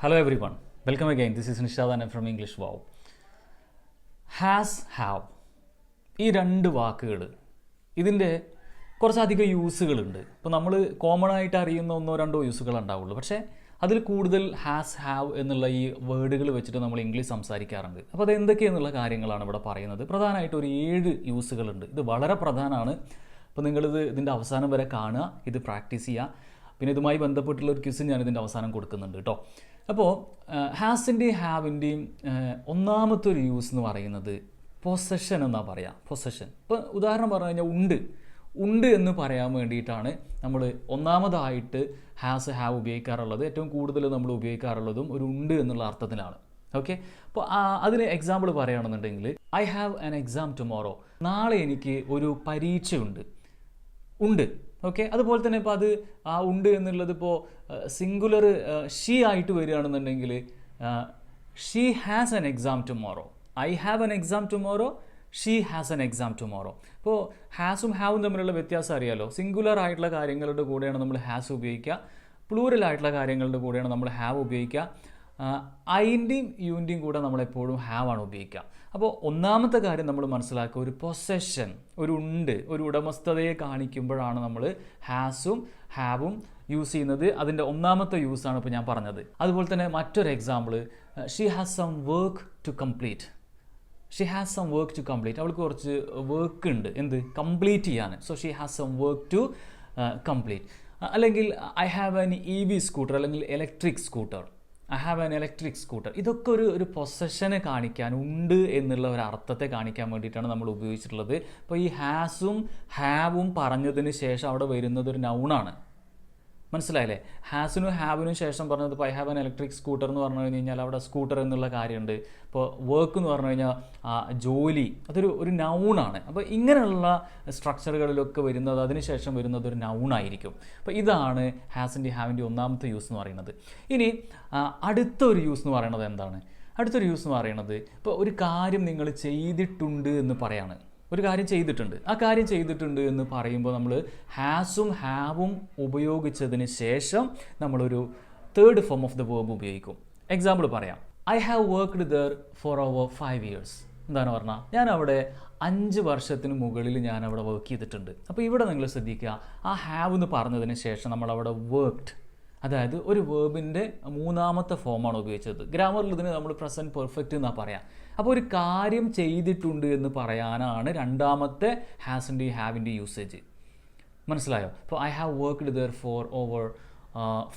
Hello everyone. Welcome again. This is Nishad and I'm from English wow Has, have. ഈ രണ്ട് വാക്കുകൾ ഇതിന്റെ കുറച്ചധികം യൂസുകളുണ്ട്. ഇപ്പോൾ നമ്മൾ കോമൺ ആയിട്ട് അറിയുന്ന ഒന്നോ രണ്ടോ യൂസുകൾ ഉണ്ടാവുള്ളൂ. പക്ഷേ അതിൽ കൂടുതൽ ഹാസ് ഹാവ് എന്നുള്ള ഈ വേർഡുകൾ വെച്ചിട്ട് നമ്മൾ ഇംഗ്ലീഷ് സംസാരിക്കാറുണ്ട്. അപ്പോൾ അത് എന്തൊക്കെയെന്നുള്ള കാര്യങ്ങളാണ് ഇവിടെ പറയുന്നത്. പ്രധാനമായിട്ട് ഒരു ഏഴ് യൂസുകളുണ്ട്. ഇത് വളരെ പ്രധാനമാണ്. അപ്പോൾ നിങ്ങളിത് ഇതിന്റെ അവസാനം വരെ കാണുക ഇത് പ്രാക്ടീസ് ചെയ്യുക. പിന്നെ ഇതുമായി ബന്ധപ്പെട്ടുള്ള ഒരു ക്വിസ് ഞാൻ ഇതിന്റെ അവസാനം കൊടുക്കുന്നുണ്ട് കേട്ടോ. അപ്പോൾ ഹാസിന്റെയും ഹാവിന്റെയും ഒന്നാമത്തെ ഒരു യൂസ് എന്ന് പറയുന്നത് പൊസഷൻ എന്നാണ് പറയാം. പൊസഷൻ ഇപ്പോൾ ഉദാഹരണം പറഞ്ഞു കഴിഞ്ഞാൽ ഉണ്ട്. ഉണ്ട് എന്ന് പറയാൻ വേണ്ടിയിട്ടാണ് നമ്മൾ ഒന്നാമതായിട്ട് ഹാസ് ഹാവ് ഉപയോഗിക്കാറുള്ളത്. ഏറ്റവും കൂടുതൽ നമ്മൾ ഉപയോഗിക്കാറുള്ളതും ഒരു ഉണ്ട് എന്നുള്ള അർത്ഥത്തിലാണ്. ഓക്കെ അപ്പോൾ അതിന് എക്സാമ്പിൾ പറയുകയാണെന്നുണ്ടെങ്കിൽ I have an exam tomorrow നാളെ എനിക്ക് ഒരു പരീക്ഷയുണ്ട്. ഉണ്ട്. ഓക്കെ അതുപോലെ തന്നെ ഇപ്പോൾ അത് ആ ഉണ്ട് എന്നുള്ളത് ഇപ്പോൾ സിംഗുലർ ഷീ ആയിട്ട് വരികയാണെന്നുണ്ടെങ്കിൽ she has an exam tomorrow I have an exam tomorrow she has an exam tomorrow ഇപ്പോൾ ഹാസും ഹാവും തമ്മിലുള്ള വ്യത്യാസം അറിയാലോ? സിംഗുലർ ആയിട്ടുള്ള കാര്യങ്ങളുടെ കൂടെയാണ് നമ്മൾ ഹാസ് ഉപയോഗിക്കുക. പ്ലൂറൽ ആയിട്ടുള്ള കാര്യങ്ങളുടെ കൂടെയാണ് നമ്മൾ ഹാവ് ഉപയോഗിക്കുക. ഐന്റെയും യുവിന്റെയും കൂടെ നമ്മളെപ്പോഴും ഹാവ് ആണ് ഉപയോഗിക്കുക. അപ്പോൾ ഒന്നാമത്തെ കാര്യം നമ്മൾ മനസ്സിലാക്കുക ഒരു പൊസഷൻ ഒരു ഉണ്ട് ഒരു ഉടമസ്ഥതയെ കാണിക്കുമ്പോഴാണ് നമ്മൾ ഹാസും ഹാവും യൂസ് ചെയ്യുന്നത്. അതിന്റെ ഒന്നാമത്തെ യൂസാണ് ഇപ്പോൾ ഞാൻ പറഞ്ഞത്. അതുപോലെ തന്നെ മറ്റൊരു example she has some work to complete she has some work to complete അവൾക്ക് കുറച്ച് വർക്ക് ഉണ്ട്. എന്ത്? കംപ്ലീറ്റ് ചെയ്യാൻ. So she has some work to complete അല്ലെങ്കിൽ I have an E V scooter അല്ലെങ്കിൽ electric scooter I have an electric scooter ഇതൊക്കെ ഒരു ഒരു പൊസഷനെ കാണിക്കാൻ ഉണ്ട് എന്നുള്ള ഒരു അർത്ഥത്തെ കാണിക്കാൻ വേണ്ടിയിട്ടാണ് നമ്മൾ ഉപയോഗിച്ചിട്ടുള്ളത്. അപ്പോൾ ഈ ഹാസും ഹാവും പറഞ്ഞതിന് ശേഷം അവിടെ വരുന്നത് ഒരു നൗണാണ് മനസ്സിലായില്ലേ? ഹാസിനും ഹാവിനും ശേഷം പറഞ്ഞത് ഇപ്പോൾ I have an electric scooter എന്ന് പറഞ്ഞു കഴിഞ്ഞാൽ അവിടെ സ്കൂട്ടർ എന്നുള്ള കാര്യമുണ്ട്. ഇപ്പോൾ വർക്ക് എന്ന് പറഞ്ഞു കഴിഞ്ഞാൽ ജോലി അതൊരു ഒരു നൗണാണ് അപ്പോൾ ഇങ്ങനെയുള്ള സ്ട്രക്ചറുകളിലൊക്കെ വരുന്നത് അതിനുശേഷം വരുന്നത് ഒരു നൗണായിരിക്കും അപ്പോൾ ഇതാണ് ഹാസിന്റെ ഹാവിന്റെ ഒന്നാമത്തെ യൂസ് എന്ന് പറയുന്നത്. ഇനി അടുത്ത ഒരു യൂസ് എന്ന് പറയുന്നത് എന്താണ്? അടുത്തൊരു യൂസ് എന്ന് പറയുന്നത് ഇപ്പോൾ ഒരു കാര്യം നിങ്ങൾ ചെയ്തിട്ടുണ്ട് എന്ന് പറയാണ്. ഒരു കാര്യം ചെയ്തിട്ടുണ്ട്. ആ കാര്യം ചെയ്തിട്ടുണ്ട് എന്ന് പറയുമ്പോൾ നമ്മൾ ഹാസും ഹാവും ഉപയോഗിച്ചതിന് ശേഷം നമ്മളൊരു third form of the verb ഉപയോഗിക്കും. എക്സാമ്പിൾ പറയാം. I have worked there for over five years എന്താണ് പറഞ്ഞാൽ ഞാൻ അവിടെ അഞ്ച് വർഷത്തിന് മുകളിൽ ഞാൻ അവിടെ വർക്ക് ചെയ്തിട്ടുണ്ട്. അപ്പോൾ ഇവിടെ നിങ്ങൾ ശ്രദ്ധിക്കുക. ആ ഹാവ് എന്ന് പറഞ്ഞതിന് ശേഷം നമ്മൾ അവിടെ വർക്ക്ഡ് അതായത് ഒരു വേർബിന്റെ മൂന്നാമത്തെ ഫോമാണ് ഉപയോഗിച്ചത്. ഗ്രാമറിൽ ഇതിന് നമ്മൾ പ്രസന്റ് പെർഫെക്റ്റ് എന്നാണ് പറയാം. അപ്പോൾ ഒരു കാര്യം ചെയ്തിട്ടുണ്ട് എന്ന് പറയാനാണ് രണ്ടാമത്തെ ഹാസിന്റെ ഹാവിന്റെ യൂസേജ് മനസ്സിലായോ? അപ്പോൾ I have worked there for over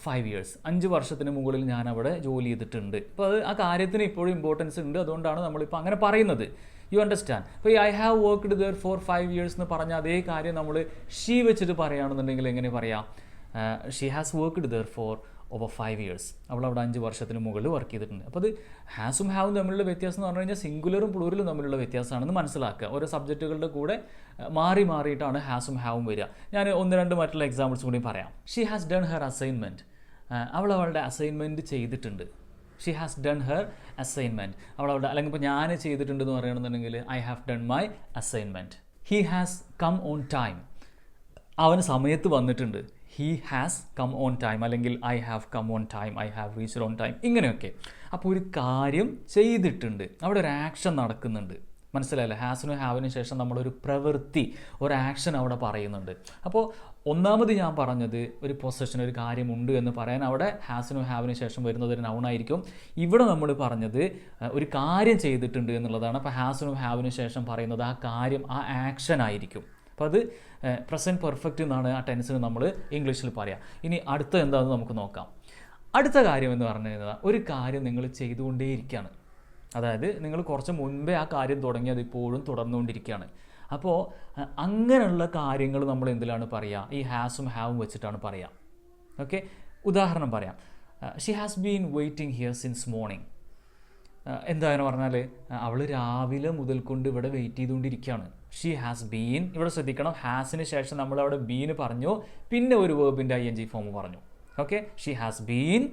five years അഞ്ച് വർഷത്തിന് മുകളിൽ ഞാൻ അവിടെ ജോലി ചെയ്തിട്ടുണ്ട്. അപ്പോൾ അത് ആ കാര്യത്തിന് ഇപ്പോഴും ഇമ്പോർട്ടൻസ് ഉണ്ട്. അതുകൊണ്ടാണ് നമ്മളിപ്പോൾ അങ്ങനെ പറയുന്നത്. യു അണ്ടർസ്റ്റാൻഡ് അപ്പോൾ ഈ I have worked there for five years എന്ന് പറഞ്ഞ അതേ കാര്യം നമ്മൾ ഷീ വെച്ചിട്ട് പറയുകയാണെന്നുണ്ടെങ്കിൽ എങ്ങനെ പറയാം? She has worked there for over five years അവൾ അവിടെ അഞ്ച് വർഷത്തിന് മുകളിൽ വർക്ക് ചെയ്തിട്ടുണ്ട്. അപ്പോൾ അത് ഹാസും ഹാവും തമ്മിലുള്ള വ്യത്യാസം എന്ന് പറഞ്ഞു കഴിഞ്ഞാൽ സിംഗുലറും പ്ലൂറിലും തമ്മിലുള്ള വ്യത്യാസമാണെന്ന് മനസ്സിലാക്കുക. ഓരോ സബ്ജക്റ്റുകളുടെ കൂടെ മാറി മാറിയിട്ടാണ് ഹാസും ഹാവും വരിക. ഞാൻ ഒന്ന് രണ്ട് മറ്റുള്ള എക്സാമ്പിൾസ് കൂടി പറയാം. She has done her assignment അവൾ അവളുടെ അസൈൻമെന്റ് ചെയ്തിട്ടുണ്ട്. She has done her assignment അവൾ അവിടെ അല്ലെങ്കിൽ ഇപ്പോൾ ഞാൻ ചെയ്തിട്ടുണ്ടെന്ന് പറയണമെന്നുണ്ടെങ്കിൽ I have done my assignment he has come on time അവന് സമയത്ത് വന്നിട്ടുണ്ട്. He has come on time അല്ലെങ്കിൽ I have come on time I have reached on time ഇങ്ങനെയൊക്കെ. അപ്പോൾ ഒരു കാര്യം ചെയ്തിട്ടുണ്ട്. അവിടെ ഒരു ആക്ഷൻ നടക്കുന്നുണ്ട്. മനസ്സിലായില്ലേ? ഹാസിനും ഹാവിനും ശേഷം നമ്മളൊരു പ്രവൃത്തി ഒരു ആക്ഷൻ അവിടെ പറയുന്നുണ്ട്. അപ്പോൾ ഒന്നാമത് ഞാൻ പറഞ്ഞത് ഒരു പൊസഷൻ ഒരു കാര്യമുണ്ട് എന്ന് പറയാൻ അവിടെ ഹാസിനും ഹാവിനും ശേഷം വരുന്നത് ഒരു നൗണായിരിക്കും ഇവിടെ നമ്മൾ പറഞ്ഞത് ഒരു കാര്യം ചെയ്തിട്ടുണ്ട് എന്നുള്ളതാണ്. അപ്പോൾ ഹാസിനും ഹാവിനും ശേഷം പറയുന്നത് ആ കാര്യം ആ ആക്ഷൻ ആയിരിക്കും. അപ്പോൾ അത് പ്രസന്റ് പെർഫെക്റ്റ് എന്നാണ് ആ ടെൻസിന് നമ്മൾ ഇംഗ്ലീഷിൽ പറയാം. ഇനി അടുത്ത എന്താണെന്ന് നമുക്ക് നോക്കാം. അടുത്ത കാര്യം എന്ന് പറഞ്ഞു കഴിഞ്ഞാൽ ഒരു കാര്യം നിങ്ങൾ ചെയ്തുകൊണ്ടേയിരിക്കുകയാണ് അതായത് നിങ്ങൾ കുറച്ച് മുൻപേ ആ കാര്യം തുടങ്ങി അത് ഇപ്പോഴും തുടർന്നുകൊണ്ടിരിക്കുകയാണ് അപ്പോൾ അങ്ങനെയുള്ള കാര്യങ്ങൾ നമ്മൾ എന്തിലാണ് പറയുക ഈ ഹാസും ഹാവും വെച്ചിട്ടാണ് പറയുക ഓക്കെ ഉദാഹരണം പറയാം. She has been waiting here since morning എന്താണെന്ന് പറഞ്ഞാൽ അവൾ രാവിലെ മുതൽ കൊണ്ട് ഇവിടെ വെയിറ്റ് ചെയ്തുകൊണ്ടിരിക്കുകയാണ്. ഷീ ഹാസ് ബീൻ ഇവിടെ ശ്രദ്ധിക്കണം ഹാസിന് ശേഷം നമ്മൾ അവിടെ ബീന് പറഞ്ഞു പിന്നെ ഒരു വേർബിന്റെ ഐ എൻ ജി ഫോം പറഞ്ഞു. Okay she has been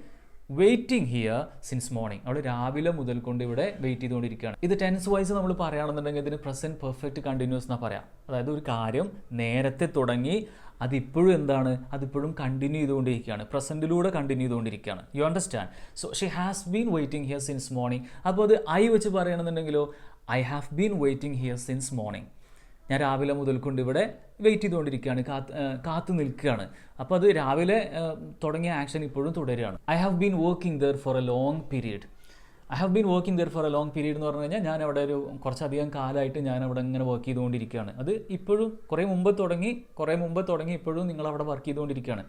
waiting here since morning അവൾ രാവിലെ മുതൽ കൊണ്ട് ഇവിടെ വെയിറ്റ് ചെയ്തുകൊണ്ടിരിക്കുകയാണ്. ഇത് ടെൻസ് വൈസ് നമ്മൾ പറയുകയാണെന്നുണ്ടെങ്കിൽ ഇതിന് പ്രസന്റ് പെർഫെക്റ്റ് കണ്ടിന്യൂസ് എന്നാ പറയാം. അതായത് ഒരു കാര്യം നേരത്തെ തുടങ്ങി അതിപ്പോഴും എന്താണ്? അതിപ്പോഴും കണ്ടിന്യൂ ചെയ്തുകൊണ്ടിരിക്കുകയാണ്. പ്രസന്റിലൂടെ കണ്ടിന്യൂ ചെയ്തുകൊണ്ടിരിക്കുകയാണ്. You understand so she has been waiting here since morning അപ്പോൾ അത് ഐ വെച്ച് പറയുകയാണെന്നുണ്ടെങ്കിലോ I have been waiting here since morning ഞാൻ രാവിലെ മുതൽക്കൊണ്ട് ഇവിടെ വെയിറ്റ് ചെയ്തുകൊണ്ടിരിക്കുകയാണ് കാത്ത് കാത്തു നിൽക്കുകയാണ്. അപ്പോൾ അത് രാവിലെ തുടങ്ങിയ ആക്ഷൻ ഇപ്പോഴും തുടരുകയാണ്. I have been working there for a long period I have been working there for a long period എന്ന് പറഞ്ഞു കഴിഞ്ഞാൽ ഞാൻ അവിടെ ഒരു കുറച്ചധികം കാലമായിട്ട് ഞാൻ അവിടെ ഇങ്ങനെ വർക്ക് ചെയ്തുകൊണ്ടിരിക്കുകയാണ്. അത് ഇപ്പോഴും കുറേ മുമ്പ് തുടങ്ങി കുറേ മുമ്പ് തുടങ്ങി ഇപ്പോഴും നിങ്ങൾ അവിടെ വർക്ക് ചെയ്തുകൊണ്ടിരിക്കുകയാണ്.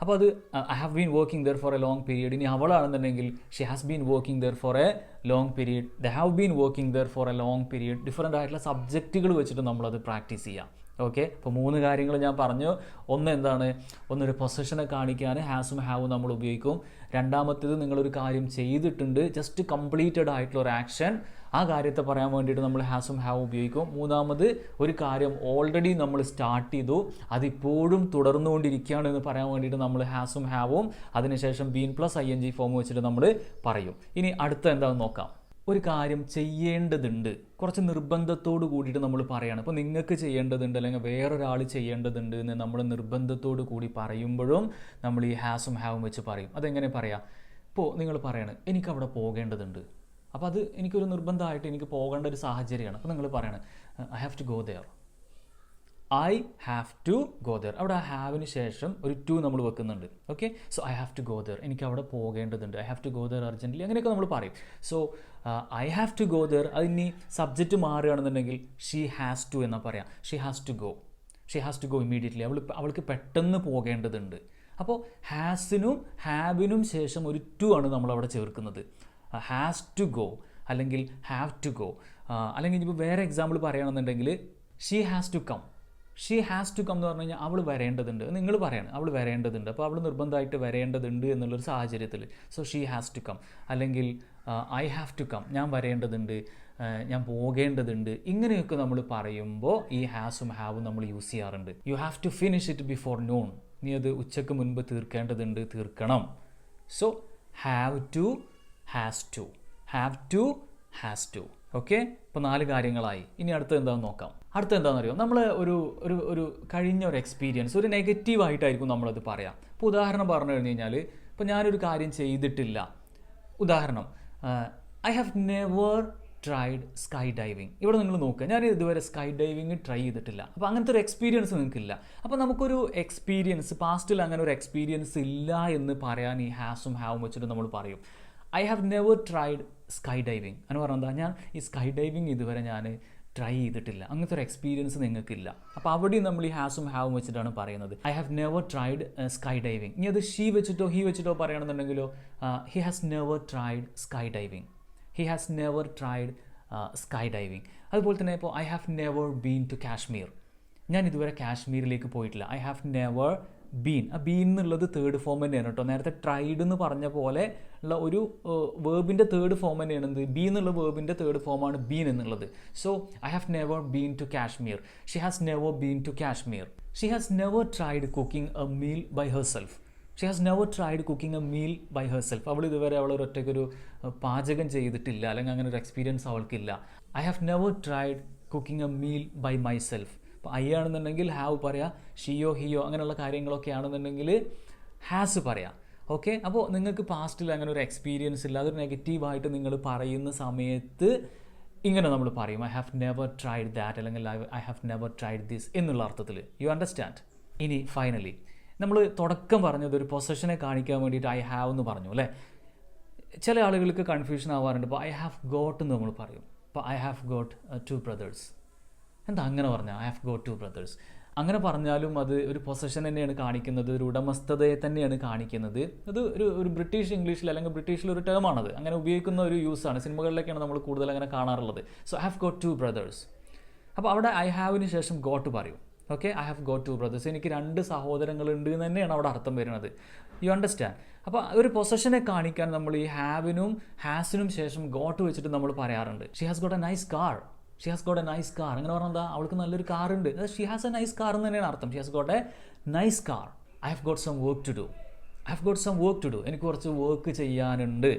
അപ്പോൾ അത് I have been working there for a long period ഇനി അവളാണെന്നുണ്ടെങ്കിൽ she has been working there for a long period the have been working there for a long period different ആയിട്ടുള്ള സബ്ജക്റ്റുകൾ വെച്ചിട്ട് നമ്മളത് പ്രാക്ടീസ് ചെയ്യാം. ഓക്കെ അപ്പോൾ മൂന്ന് കാര്യങ്ങൾ ഞാൻ പറഞ്ഞു. ഒന്ന് എന്താണ്? ഒന്നൊരു പൊസിഷനെ കാണിക്കാൻ ഹാസും ഹാവും നമ്മൾ ഉപയോഗിക്കും. രണ്ടാമത്തേത് നിങ്ങളൊരു കാര്യം ചെയ്തിട്ടുണ്ട്. ജസ്റ്റ് കംപ്ലീറ്റഡ് ആയിട്ടുള്ള ഒരു ആക്ഷൻ ആ കാര്യത്തെ പറയാൻ വേണ്ടിയിട്ട് നമ്മൾ ഹാസും ഹാവും ഉപയോഗിക്കും. മൂന്നാമത് ഒരു കാര്യം ഓൾറെഡി നമ്മൾ സ്റ്റാർട്ട് ചെയ്തു. അതിപ്പോഴും തുടർന്നുകൊണ്ടിരിക്കുകയാണ് എന്ന് പറയാൻ വേണ്ടിയിട്ട് നമ്മൾ ഹാസും ഹാവും അതിനുശേഷം been plus I N G form വെച്ചിട്ട് നമ്മൾ പറയും. ഇനി അടുത്ത എന്താണെന്ന് നോക്കാം. ഒരു കാര്യം ചെയ്യേണ്ടതുണ്ട്. കുറച്ച് നിർബന്ധത്തോട് കൂടിയിട്ട് നമ്മൾ പറയുകയാണ് അപ്പോൾ നിങ്ങൾക്ക് ചെയ്യേണ്ടതുണ്ട് അല്ലെങ്കിൽ വേറൊരാൾ ചെയ്യേണ്ടതുണ്ട് എന്ന് നമ്മൾ നിർബന്ധത്തോട് കൂടി പറയുമ്പോഴും നമ്മൾ ഈ ഹാസും ഹാവും വെച്ച് പറയും. അതെങ്ങനെ പറയാം? ഇപ്പോൾ നിങ്ങൾ പറയാണ് എനിക്കവിടെ പോകേണ്ടതുണ്ട്. അപ്പോൾ അത് എനിക്കൊരു നിർബന്ധമായിട്ട് എനിക്ക് പോകേണ്ട ഒരു സാഹചര്യമാണ്. അപ്പോൾ നിങ്ങൾ പറയണം I have to go there I have to go there അവിടെ ആ ഹാവിന് ശേഷം ഒരു ടു നമ്മൾ വെക്കുന്നുണ്ട്. Okay so I have to go there എനിക്ക് അവിടെ പോകേണ്ടതുണ്ട്. I have to go there urgently അങ്ങനെയൊക്കെ നമ്മൾ പറയും. So I have to go there ഇനി സബ്ജക്റ്റ് മാറുകയാണെന്നുണ്ടെങ്കിൽ ഷീ ഹാസ് ടു എന്നാ പറയാം. She has to go she has to go immediately അവൾ അവൾക്ക് പെട്ടെന്ന് പോകേണ്ടതുണ്ട്. അപ്പോൾ ഹാസിനും ഹാവിനും ശേഷം ഒരു ടു ആണ് നമ്മൾ അവിടെ ചേർക്കുന്നത്. ഹാസ് ടു ഗോ അല്ലെങ്കിൽ ഹാവ് ടു ഗോ അല്ലെങ്കിൽ ഇപ്പോൾ വേറെ എക്സാമ്പിൾ പറയുകയാണെന്നുണ്ടെങ്കിൽ she has to come she has to come എന്ന് പറഞ്ഞു കഴിഞ്ഞാൽ അവൾ വരേണ്ടതുണ്ട്. നിങ്ങൾ പറയണം. അവൾ വരേണ്ടതുണ്ട്. അപ്പോൾ അവൾ നിർബന്ധമായിട്ട് വരേണ്ടതുണ്ട് എന്നുള്ളൊരു സാഹചര്യത്തിൽ so she has to come അല്ലെങ്കിൽ ഐ ഹാവ് ടു കം ഞാൻ വരേണ്ടതുണ്ട്. ഞാൻ പോകേണ്ടതുണ്ട്. ഇങ്ങനെയൊക്കെ നമ്മൾ പറയുമ്പോൾ ഈ ഹാസും ഹാവും നമ്മൾ യൂസ് ചെയ്യാറുണ്ട്. You have to finish it before noon നീ അത് ഉച്ചയ്ക്ക് മുൻപ് തീർക്കേണ്ടതുണ്ട്. തീർക്കണം. So have to has to have to has to okay ഇപ്പോൾ നാല് കാര്യങ്ങളായി. ഇനി അടുത്ത് എന്താണെന്ന് നോക്കാം. അടുത്ത എന്താണെന്ന് അറിയോ നമ്മൾ ഒരു ഒരു ഒരു കഴിഞ്ഞ ഒരു എക്സ്പീരിയൻസ് ഒരു നെഗറ്റീവ് ആയിട്ടായിരിക്കും നമ്മളത് പറയാം. ഇപ്പോൾ ഉദാഹരണം പറഞ്ഞു കഴിഞ്ഞ് കഴിഞ്ഞാൽ ഇപ്പോൾ ഞാനൊരു കാര്യം ചെയ്തിട്ടില്ല. ഉദാഹരണം I have never tried sky diving ഇവിടെ നിങ്ങൾ നോക്കുക ഞാൻ ഇതുവരെ സ്കൈ ഡൈവിങ് ട്രൈ ചെയ്തിട്ടില്ല. അപ്പോൾ അങ്ങനത്തെ ഒരു എക്സ്പീരിയൻസ് നിങ്ങൾക്കില്ല. അപ്പോൾ നമുക്കൊരു എക്സ്പീരിയൻസ് പാസ്റ്റിൽ അങ്ങനെ ഒരു എക്സ്പീരിയൻസ് ഇല്ല എന്ന് പറയാൻ ഈ ഹാസും ഹാവും വെച്ചിട്ട് നമ്മൾ പറയും. I have never tried sky diving എന്ന് പറഞ്ഞാൽ ഞാൻ ഈ സ്കൈ ഡൈവിങ് ഇതുവരെ ഞാൻ ട്രൈ ചെയ്തിട്ടില്ല. അങ്ങനത്തെ ഒരു എക്സ്പീരിയൻസ് നിങ്ങൾക്കില്ല. അപ്പോൾ അവിടെയും നമ്മൾ ഈ ഹാസും ഹാവും വെച്ചിട്ടാണ് പറയുന്നത്. I have never tried sky diving ഇനി അത് ഷീ വെച്ചിട്ടോ ഹി വെച്ചിട്ടോ പറയുകയാണെന്നുണ്ടെങ്കിലോ he has never tried sky diving he has never tried sky diving അതുപോലെ തന്നെ ഇപ്പോൾ I have never been to Kashmir ഞാൻ ഇതുവരെ കാശ്മീരിലേക്ക് പോയിട്ടില്ല. I have never been. ആ ബീൻ എന്നുള്ളത് തേർഡ് ഫോം തന്നെയാണ് കേട്ടോ. നേരത്തെ ട്രൈഡ് എന്ന് പറഞ്ഞ പോലെ ഉള്ള ഒരു വേർബിന്റെ തേർഡ് ഫോം തന്നെയാണ് എന്ത്? ബീ എന്നുള്ള വേർബിന്റെ തേർഡ് ഫോമാണ് ബീൻ എന്നുള്ളത്. So I have never been to Kashmir she has never been to Kashmir she has never tried cooking a meal by herself she has never tried cooking a meal by herself അവൾ ഇതുവരെ അവൾ ഒരൊറ്റയ്ക്കൊരു പാചകം ചെയ്തിട്ടില്ല. അല്ലെങ്കിൽ അങ്ങനെ ഒരു experience അവൾക്കില്ല. I have never tried cooking a meal by myself അപ്പോൾ ഐ ആണെന്നുണ്ടെങ്കിൽ ഹാവ് പറയാം ഷിയോ ഹിയോ അങ്ങനെയുള്ള കാര്യങ്ങളൊക്കെ ആണെന്നുണ്ടെങ്കിൽ ഹാസ് പറയാം. ഓക്കെ? അപ്പോൾ നിങ്ങൾക്ക് പാസ്റ്റിൽ അങ്ങനെ ഒരു എക്സ്പീരിയൻസ് ഇല്ല. അതൊരു നെഗറ്റീവായിട്ട് നിങ്ങൾ പറയുന്ന സമയത്ത് ഇങ്ങനെ നമ്മൾ പറയും I have never tried that അല്ലെങ്കിൽ I have never tried this എന്നുള്ള അർത്ഥത്തിൽ യു അണ്ടർസ്റ്റാൻഡ് ഇനി ഫൈനലി നമ്മൾ തുടക്കം പറഞ്ഞത് ഒരു പൊസഷനെ കാണിക്കാൻ വേണ്ടിയിട്ട് ഐ ഹാവ് എന്ന് പറഞ്ഞു അല്ലേ? ചില ആളുകൾക്ക് കൺഫ്യൂഷൻ ആവാറുണ്ട്. ഇപ്പോൾ ഐ ഹാവ് ഗോട്ട് എന്ന് നമ്മൾ പറയും. ഇപ്പോൾ I have got two brothers എന്താ അങ്ങനെ പറഞ്ഞ? I have got two brothers അങ്ങനെ പറഞ്ഞാലും അത് ഒരു പൊസഷൻ തന്നെയാണ് കാണിക്കുന്നത് ഒരു ഉടമസ്ഥതയെ തന്നെയാണ് കാണിക്കുന്നത്. അത് ഒരു ഒരു ബ്രിട്ടീഷ് ഇംഗ്ലീഷിൽ അല്ലെങ്കിൽ ബ്രിട്ടീഷിൽ ഒരു ടേമാണത് അങ്ങനെ ഉപയോഗിക്കുന്ന ഒരു യൂസാണ് സിനിമകളിലൊക്കെയാണ് നമ്മൾ കൂടുതൽ അങ്ങനെ കാണാറുള്ളത്. So I have got two brothers അപ്പോൾ അവിടെ ഐ ഹാവിന് ശേഷം ഗോട്ട് പറയും. Okay I have got two brothers എനിക്ക് രണ്ട് സഹോദരങ്ങളുണ്ട് എന്ന് തന്നെയാണ് അവിടെ അർത്ഥം വരുന്നത്. യു അണ്ടർസ്റ്റാൻഡ് അപ്പോൾ ഒരു പൊസഷനെ കാണിക്കാൻ നമ്മൾ ഈ ഹാവിനും ഹാസിനും ശേഷം ഗോട്ട് വെച്ചിട്ട് നമ്മൾ പറയാറുണ്ട്. She has got a nice car she has got a nice car അങ്ങനെ പറഞ്ഞാൽ എന്താ? അവൾക്ക് നല്ലൊരു കാർ ഉണ്ട്. She has a nice car എന്ന് തന്നെയാണ് അർത്ഥം. She has got a nice car I have got some work to do I have got some work to do എനിക്ക് കുറച്ച് വർക്ക് ചെയ്യാനുണ്ട്.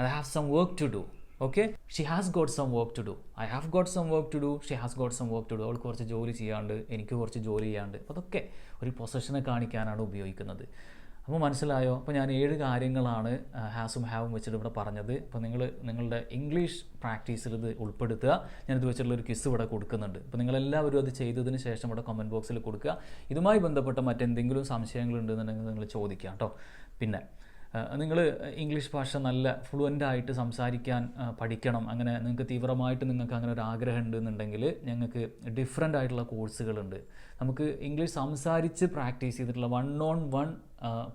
I have some work to do okay she has got some work to do I have got some work to do she has got some work to do അവൾക്ക് കുറച്ച് ജോലി ചെയ്യാണ്ട് എനിക്ക് കുറച്ച് ജോലി ചെയ്യാണ്ട്. അതൊക്കെ ഒരു പൊസഷനെ കാണിക്കാനാണ് ഉപയോഗിക്കുന്നത്. അപ്പോൾ മനസ്സിലായോ? അപ്പോൾ ഞാൻ ഏഴ് കാര്യങ്ങളാണ് ഹാസും ഹാവും വെച്ചിട്ട് ഇവിടെ പറഞ്ഞത്. അപ്പോൾ നിങ്ങൾ നിങ്ങളുടെ ഇംഗ്ലീഷ് പ്രാക്ടീസിൽ ഇത് ഉൾപ്പെടുത്തുക. ഞാനിത് വെച്ചിട്ടുള്ള ഒരു കിസ് ഇവിടെ കൊടുക്കുന്നുണ്ട്. അപ്പോൾ നിങ്ങളെല്ലാവരും അത് ചെയ്തതിന് ശേഷം ഇവിടെ കമന്റ് ബോക്സിൽ കൊടുക്കുക. ഇതുമായി ബന്ധപ്പെട്ട മറ്റെന്തെങ്കിലും സംശയങ്ങളുണ്ടെന്നുണ്ടെങ്കിൽ നിങ്ങൾ ചോദിക്കുക കേട്ടോ. പിന്നെ നിങ്ങൾ ഇംഗ്ലീഷ് ഭാഷ നല്ല ഫ്ലുവന്റ് ആയിട്ട് സംസാരിക്കാൻ പഠിക്കണം. അങ്ങനെ നിങ്ങൾക്ക് തീവ്രമായിട്ട് നിങ്ങൾക്ക് അങ്ങനെ ഒരു ആഗ്രഹം ഉണ്ടെന്നുണ്ടെങ്കിൽ ഞങ്ങൾക്ക് ഡിഫറെന്റ് ആയിട്ടുള്ള കോഴ്സുകളുണ്ട് നമുക്ക് ഇംഗ്ലീഷ് സംസാരിച്ച് പ്രാക്ടീസ് ചെയ്തിട്ടുള്ള one on one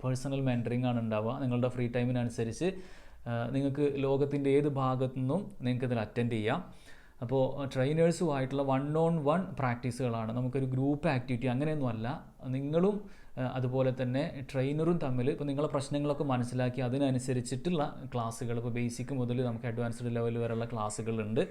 personal mentoring ആണ് ഉണ്ടാവുക. നിങ്ങളുടെ ഫ്രീ ടൈമിനനുസരിച്ച് നിങ്ങൾക്ക് ലോകത്തിന്റെ ഏത് ഭാഗത്തു നിന്നും നിങ്ങൾക്ക് ഇതിൽ അറ്റൻഡ് ചെയ്യാം. അപ്പോൾ ട്രെയിനേഴ്സുമായിട്ടുള്ള വൺ ഓൺ വൺ പ്രാക്ടീസുകളാണ് നമുക്കൊരു ഗ്രൂപ്പ് ആക്ടിവിറ്റി അങ്ങനെയൊന്നുമല്ല. നിങ്ങളും അതുപോലെ തന്നെ ട്രെയിനറും തമ്മിൽ ഇപ്പോൾ നിങ്ങളെ പ്രശ്നങ്ങളൊക്കെ മനസ്സിലാക്കി അതിനനുസരിച്ചിട്ടുള്ള ക്ലാസ്സുകൾ ഇപ്പോൾ ബേസിക് മുതൽ നമുക്ക് അഡ്വാൻസ്ഡ് ലെവൽ വരെയുള്ള ക്ലാസ്സുകളുണ്ട്.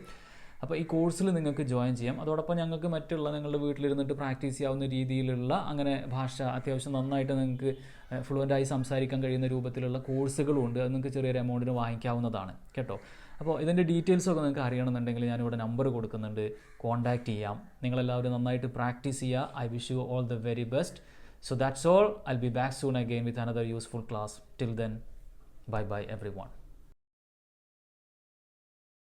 അപ്പോൾ ഈ കോഴ്സിൽ നിങ്ങൾക്ക് ജോയിൻ ചെയ്യാം. അതോടൊപ്പം ഞങ്ങൾക്ക് മറ്റുള്ള നിങ്ങളുടെ വീട്ടിലിരുന്നിട്ട് പ്രാക്ടീസ് ചെയ്യാവുന്ന രീതിയിലുള്ള അങ്ങനെ ഭാഷ അത്യാവശ്യം നന്നായിട്ട് നിങ്ങൾക്ക് ഫ്ലുവന്റായി സംസാരിക്കാൻ കഴിയുന്ന രൂപത്തിലുള്ള കോഴ്സുകളും ഉണ്ട്. അത് നിങ്ങൾക്ക് ചെറിയൊരു എമൗണ്ടിന് വാങ്ങിക്കാവുന്നതാണ്. കേട്ടോ? അപ്പോൾ ഇതിന്റെ ഡീറ്റെയിൽസൊക്കെ നിങ്ങൾക്ക് അറിയണമെന്നുണ്ടെങ്കിൽ ഞാനിവിടെ നമ്പർ കൊടുക്കുന്നുണ്ട്. കോൺടാക്റ്റ് ചെയ്യാം. നിങ്ങളെല്ലാവരും നന്നായിട്ട് പ്രാക്ടീസ് ചെയ്യുക. I wish you all the very best So that's all. I'll be back soon again with another useful class. Till then, bye bye everyone.